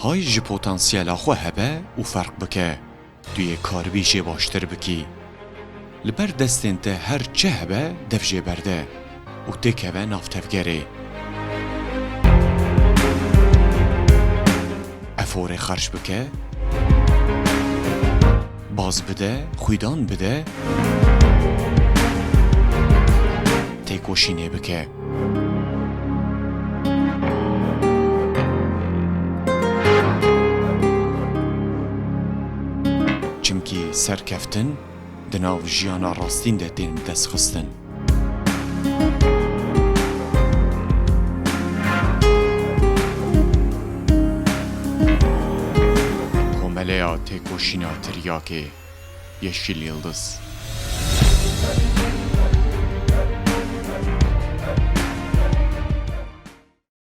های جی پوتانسیالا خو هبه او فرق بکه دوی کار بی باشتر بکی لبر دستین ته هر چه هبه دف برده او ته که به نافتفگری خرش بکه باز بده خویدان بده تیکوشینه بکه çimkî serkeftin di nav jiyana rastîn de tên destxistin Komeleya têkoşîna tiryakê Yeşil Yıldız